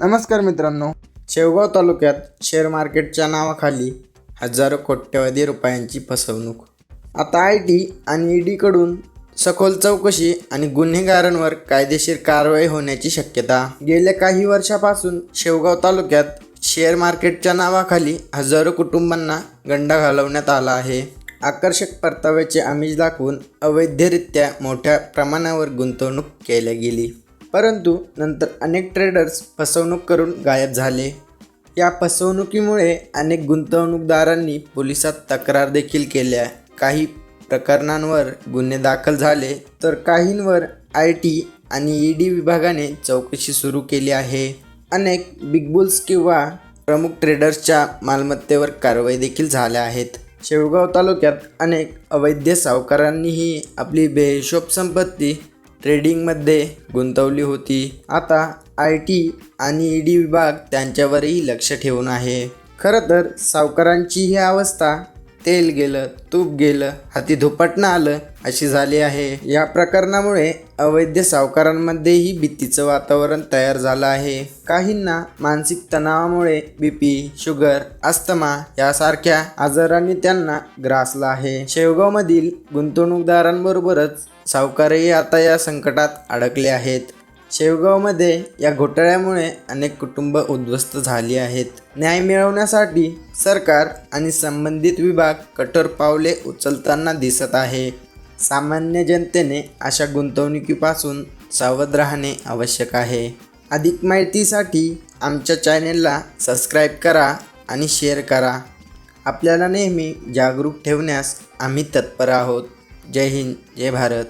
नमस्कार मित्रांनो. शेवगाव तालुक्यात शेअर मार्केटच्या नावाखाली हजारो कोट्यवधी रुपयांची फसवणूक. आता आय टी आणि ईडीकडून सखोल चौकशी आणि गुन्हेगारांवर कायदेशीर कारवाई होण्याची शक्यता. गेल्या काही वर्षापासून शेवगाव तालुक्यात शेअर मार्केटच्या नावाखाली हजारो कुटुंबांना गंडा घालवण्यात आला आहे. आकर्षक परताव्याचे आमिष दाखवून अवैधरित्या मोठ्या प्रमाणावर गुंतवणूक केल्या गेली. परंतु नंतर अनेक ट्रेडर्स फसवणूक करून गायब झाले. या फसवणुकीमुळे अनेक गुंतवणूकदारांनी पोलिसात तक्रार देखील केल्या. काही प्रकरणांवर गुन्हे दाखल झाले तर काहींवर आय टी आणि ई डी विभागाने चौकशी सुरू केली आहे. अनेक बिग बुल्स किंवा प्रमुख ट्रेडर्सच्या मालमत्तेवर कारवाई देखील झाल्या आहेत. शेवगाव तालुक्यात अनेक अवैध सावकारांनीही आपली बेहिशोब संपत्ती ट्रेडिंगमध्ये गुंतवली होती. आता आय टी आणि ईडी विभाग त्यांच्यावरही लक्ष ठेवून आहे. खरं तर सावकारांची ही अवस्था तेल गेलं तूप गेलं हाती धुपटणं आलं अशी झाली आहे. या प्रकरणामुळे अवैध सावकारांमध्येही भीतीचं वातावरण तयार झालं आहे. काहींना मानसिक तणावामुळे बी पी शुगर अस्थमा यासारख्या आजारांनी त्यांना ग्रासला आहे. शेवगावमधील गुंतवणूकदारांबरोबरच सावकारही आता या संकटात अडकले आहेत. शेवगावमध्ये या घोटाळ्यामुळे अनेक कुटुंब उद्ध्वस्त झाली आहेत. न्याय मिळवण्यासाठी सरकार आणि संबंधित विभाग कठोर पावले उचलताना दिसत आहे. सामान्य जनतेने अशा गुंतवणुकीपासून सावध राहणे आवश्यक आहे. अधिक माहितीसाठी आमच्या चॅनेलला सबस्क्राईब करा आणि शेअर करा. आपल्याला नेहमी जागरूक ठेवण्यास आम्ही तत्पर आहोत. जय हिंद जय भारत.